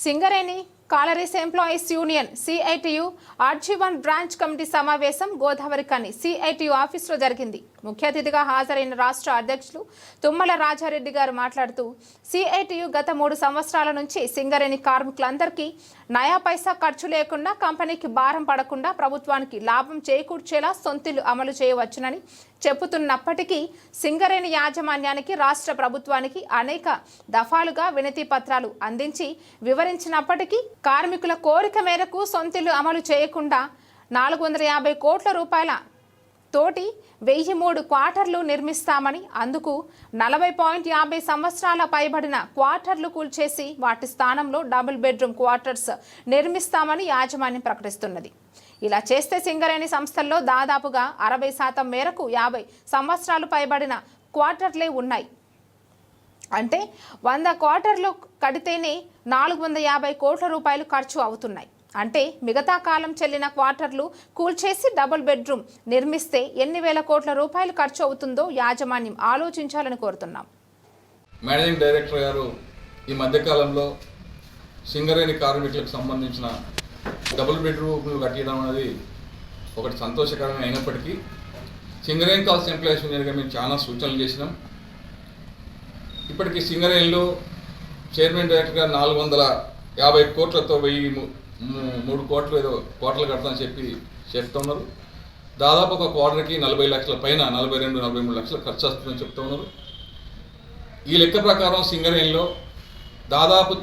Singareni collieries employees union CITU RG one branch committee సమావేశం గోదావరి కని CITU ఆఫీసులో జరిగింది. ముఖ్య అతిథిగా హాజరైన రాష్ట్ర అధ్యక్షులు తుమ్మల రాజారెడ్డి గారు మాట్లాడుతూ సిఐటియు గత మూడు సంవత్సరాల నుంచి సింగరేణి కార్మికులందరికీ నయా పైసా ఖర్చు లేకుండా కంపెనీకి భారం పడకుండా ప్రభుత్వానికి లాభం చేకూర్చేలా సొంతిలు అమలు చేయవచ్చునని చెబుతున్నప్పటికీ సింగరేణి యాజమాన్యానికి రాష్ట్ర ప్రభుత్వానికి అనేక దఫాలుగా వినతి పత్రాలు అందించి వివరించినప్పటికీ కార్మికుల కోరిక మేరకు సొంతిల్లు అమలు చేయకుండా నాలుగు వందల యాభై కోట్ల రూపాయల తోటి వెయ్యి మూడు క్వార్టర్లు నిర్మిస్తామని అందుకు నలభై పాయింట్ యాభై సంవత్సరాల పైబడిన క్వార్టర్లు కూల్చేసి వాటి స్థానంలో డబుల్ బెడ్రూమ్ క్వార్టర్స్ నిర్మిస్తామని యాజమాన్యం ప్రకటిస్తున్నది. ఇలా చేస్తే సింగరేణి సంస్థల్లో దాదాపుగా అరవై శాతం మేరకు యాభై సంవత్సరాలు పైబడిన క్వార్టర్లే ఉన్నాయి. అంటే వంద క్వార్టర్లు కడితేనే నాలుగు వందల యాభై కోట్ల రూపాయలు ఖర్చు అవుతున్నాయి. అంటే మిగతా కాలం చెల్లిన క్వార్టర్లు కూల్చేసి డబుల్ బెడ్రూమ్ నిర్మిస్తే ఎన్ని వేల కోట్ల రూపాయలు ఖర్చు అవుతుందో యాజమాన్యం ఆలోచించాలని కోరుతున్నాం. మేనేజింగ్ డైరెక్టర్ గారు ఈ మధ్యకాలంలో సింగరేణి కార్మికులకు సంబంధించిన డబుల్ బెడ్రూమ్లు కట్టడం అనేది ఒకటి సంతోషకరమైనప్పటికీ సింగరేణి కాల్స్ ఎంప్లాయీస్ యూనియన్గా మేము చాలా సూచనలు చేసినాం. ఇప్పటికీ సింగరేణిలో చైర్మన్ డైరెక్టర్గా నాలుగు వందల యాభై కోట్లతో వెయ్యి మూడు కోట్లు ఏదో కోట్లు కడతామని చెప్పి చెప్తున్నారు. దాదాపు ఒక క్వార్టర్కి నలభై లక్షల పైన నలభై రెండు నలభై మూడు లక్షలు ఖర్చు వస్తుందని చెప్తున్నారు ఈ లెక్క ప్రకారం సింగరేణిలో దాదాపు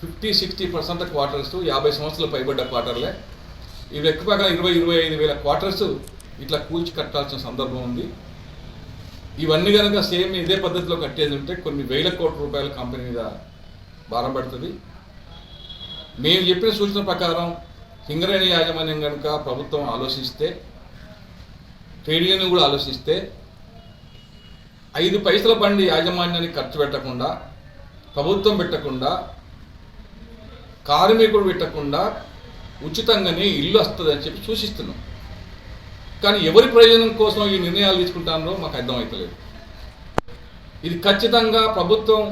ఫిఫ్టీ సిక్స్టీ పర్సెంట్ క్వార్టర్స్ యాభై సంవత్సరాలు పైబడ్డ క్వార్టర్లే. ఈ లెక్క ప్రకారం ఇరవై ఇరవై ఐదు వేల క్వార్టర్స్ ఇట్లా కూల్చి కట్టాల్సిన సందర్భం ఉంది. ఇవన్నీ కనుక సేమ్ ఇదే పద్ధతిలో కట్టేది ఉంటే కొన్ని వేల కోట్ల రూపాయల కంపెనీ మీద భారం పడుతుంది. మేము చెప్పిన సూచన ప్రకారం సింగరేణి యాజమాన్యం కనుక ప్రభుత్వం ఆలోచిస్తే ట్రేడ్ యూనియన్ కూడా ఆలోచిస్తే ఐదు పైసల బండి యాజమాన్యానికి ఖర్చు పెట్టకుండా ప్రభుత్వం పెట్టకుండా కార్మికుడు పెట్టకుండా ఉచితంగానే ఇల్లు వస్తుందని చెప్పి సూచిస్తున్నాం. కానీ ఎవరి ప్రయోజనం కోసం ఈ నిర్ణయాలు తీసుకుంటారో మాకు అర్థమవుతలేదు. ఇది ఖచ్చితంగా ప్రభుత్వం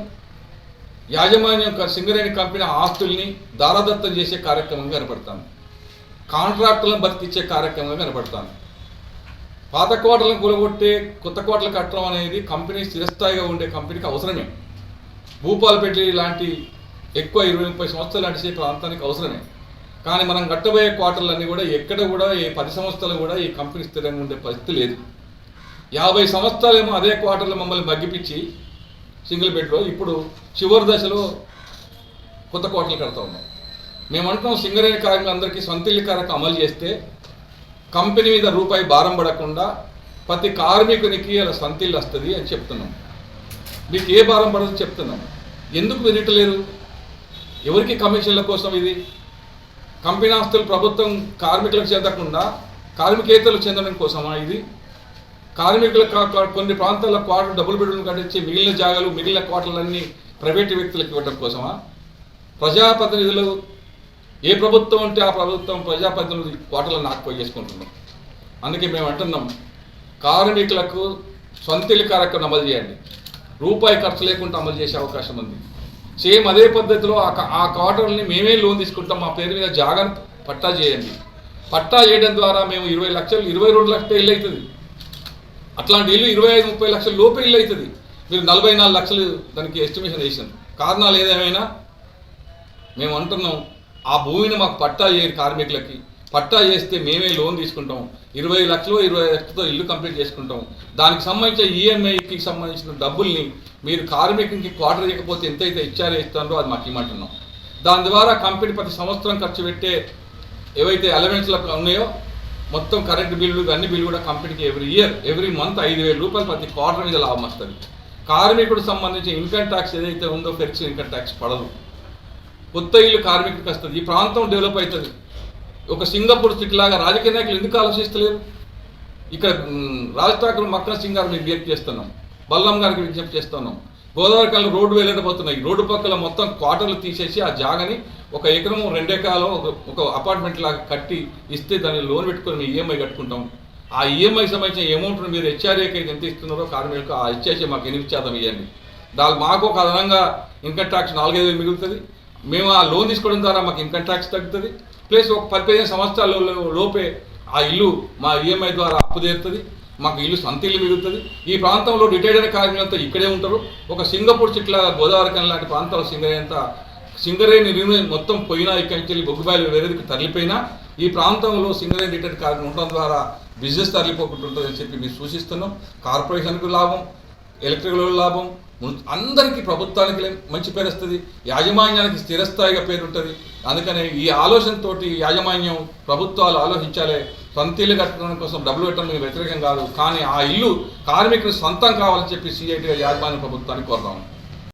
యాజమాన్యం యొక్క సింగరేణి కంపెనీ ఆస్తుల్ని దారాదత్తం చేసే కార్యక్రమంగా కనపడతాను. కాంట్రాక్టులను బతికిచ్చే కార్యక్రమంగా కనపడతాను. పాత కోటలను కూలగొట్టే కొత్త కోటలు కట్టడం అనేది కంపెనీ స్థిరస్థాయిగా ఉండే కంపెనీకి అవసరమే. భూపాలపేట లాంటి ఎక్కువ ఇరవై ముప్పై సంవత్సరాలు నడిచే ప్రాంతానికి అవసరమే. కానీ మనం కట్టబోయే క్వార్టర్లన్నీ కూడా ఎక్కడ కూడా ఏ పది సంవత్సరాలు కూడా ఈ కంపెనీ స్థిరంగా ఉండే పరిస్థితి లేదు. యాభై సంవత్సరాలేమో అదే క్వార్టర్లో మమ్మల్ని బగ్గిపించి సింగిల్ బెడ్లో ఇప్పుడు చివరి దశలో కొత్త కోటలు కడతా ఉన్నాం. మేము అంటున్నాం సింగరేణి కార్మికులందరికీ సొంత ఇల్లు కార్యక్రమం అమలు చేస్తే కంపెనీ మీద రూపాయి భారం పడకుండా ప్రతి కార్మికునికి అలా సొంత ఇల్లు వస్తుంది అని చెప్తున్నాం. మీకు ఏ భారం పడదు చెప్తున్నాం. ఎందుకు వినట్లేరు ఎవరికి కమిషన్ల కోసం ఇది? కంపెనీ ఆస్తులు ప్రభుత్వం కార్మికులకు చెందకుండా కార్మికేతరులకు చెందడం కోసమా ఇది? కార్మికులకు కొన్ని ప్రాంతాల్లో క్వార్టర్ డబుల్ బెడ్రూమ్ కట్టించి మిగిలిన జాగాలు మిగిలిన క్వార్టర్లన్నీ ప్రైవేటు వ్యక్తులకు ఇవ్వడం కోసమా? ప్రజాప్రతినిధులు ఏ ప్రభుత్వం ఉంటే ఆ ప్రభుత్వం ప్రజాప్రతినిధులు క్వార్టర్లను ఆక్యుపై చేసుకుంటున్నాం అందుకే మేము అంటున్నాం కార్మికులకు సొంతిల్లి కార్యక్రమం అమలు చేయండి. రూపాయి ఖర్చు లేకుండా అమలు చేసే అవకాశం ఉంది. సేమ్ అదే పద్ధతిలో ఆ ఆ క్వార్టర్ని మేమే లోన్ తీసుకుంటాం. మా పేరు మీద జాగాను పట్టా చేయండి. పట్టా చేయడం ద్వారా మేము ఇరవై లక్షలు ఇరవై రెండు లక్షల ఇల్లు అవుతుంది అట్లాంటి ఇల్లు ఇరవై ఐదు ముప్పై లక్షల లోపే ఇల్లు అవుతుంది మీరు నలభై నాలుగు లక్షలు దానికి ఎస్టిమేషన్ వేసాను కారణాలు ఏదేమైనా? మేము అంటున్నాం ఆ భూమిని మాకు పట్టా చేయరు కార్మికులకి. పట్టా చేస్తే మేమే లోన్ తీసుకుంటాం. ఇరవై లక్షలు ఇరవై లక్షలతో ఇల్లు కంప్లీట్ చేసుకుంటాం. దానికి సంబంధించిన ఈఎంఐకి సంబంధించిన డబ్బుల్ని మీరు కార్మికునికి క్వార్టర్ ఇవ్వకపోతే ఎంతైతే ఇచ్చారో ఇస్తారో అది మాకు ఇమ్మంటున్నాం. దాని ద్వారా కంపెనీ ప్రతి సంవత్సరం ఖర్చు పెట్టే ఏవైతే అలవెన్స్లు ఉన్నాయో మొత్తం కరెంట్ బిల్లు అన్ని బిల్లు కూడా కంపెనీకి ఎవ్రీ ఇయర్ ఎవ్రీ మంత్ ఐదు వేల రూపాయలు ప్రతి క్వార్టర్ మీద లాభం వస్తుంది. కార్మికుడు సంబంధించి ఇన్కమ్ ట్యాక్స్ ఏదైతే ఉందో ఫెక్స్ ఇన్కమ్ ట్యాక్స్ పడదు. కొత్త ఇల్లు కార్మికుడికి వస్తుంది. ఈ ప్రాంతం డెవలప్ అవుతుంది. ఒక సింగపూర్ సిటీ లాగా రాజకీయ నాయకులు ఎందుకు ఆలోచిస్తలేరు? ఇక్కడ రాజ్ ఠాకూర్ మక్కన సింగ్ గారికి విజ్ఞప్తి చేస్తున్నాం. బల్లం గారికి విజ్ఞప్తి చేస్తున్నాం. గోదావరి కాలం రోడ్డు వెళ్ళకపోతున్నాయి రోడ్డు పక్కల మొత్తం క్వార్టర్లు తీసేసి ఆ జాగని ఒక ఎకరం రెండు ఎకరాలు ఒక- ఒక అపార్ట్మెంట్ లాగా కట్టి ఇస్తే దాన్ని లోన్ పెట్టుకొని మేము ఈఎంఐ కట్టుకుంటాం. ఆ ఈఎంఐ సంబంధించిన అమౌంట్ను మీరు హెచ్ఆర్ఏకి అయితే ఎంత ఇస్తున్నారో కార్మికులకు ఆ హెచ్ఆర్ఏ మాకు ఎనిమిది శాతం ఇవ్వండి దాని మాకు ఒక అదనంగా ఇన్కమ్ ట్యాక్స్ నాలుగైదు వేలు మిగులుతుంది. మేము ఆ లోన్ తీసుకోవడం ద్వారా మాకు ఇన్కమ్ ట్యాక్స్ తగ్గుతుంది. ప్లస్ ఒక పది పదిహేను సంవత్సరాల లోపే ఆ ఇల్లు మా ఈఎంఐ ద్వారా అప్పు తీరుతుంది. మాకు ఇల్లు సొంత ఇల్లు మిగులుతుంది. ఈ ప్రాంతంలో రిటైర్డ్ అయిన కార్మికులంతా ఇక్కడే ఉంటారు. ఒక సింగపూర్ చిట్ల గోదావరికన్ లాంటి ప్రాంతాల సింగరే అంతా సింగరేణి రిన్యూ మొత్తం పోయినా ఇక్కడి నుంచి వెళ్ళి బొగ్గుబాయిలు వేరేదికి తరలిపోయినా ఈ ప్రాంతంలో సింగరేణి రిటైర్డ్ కార్మికులు ఉండడం ద్వారా బిజినెస్ తరలిపోకుండా ఉంటుందని చెప్పి మేము సూచిస్తున్నాం. కార్పొరేషన్కు లాభం ఎలక్ట్రికల్ లాభం అందరికీ ప్రభుత్వానికి లే- మంచి పేరు వస్తుంది యాజమాన్యానికి స్థిరస్థాయిగా పేరు ఉంటుంది. అందుకనే ఈ ఆలోచనతోటి యాజమాన్యం ప్రభుత్వాలు ఆలోచించాలి సొంత ఇల్లు కట్టడం కోసం డబ్బులు పెట్టడం వ్యతిరేకం కాదు. కానీ ఆ ఇల్లు కార్మికులు సొంతం కావాలని చెప్పి సిఐటి యాజమాన్య ప్రభుత్వాన్ని కోరుతాము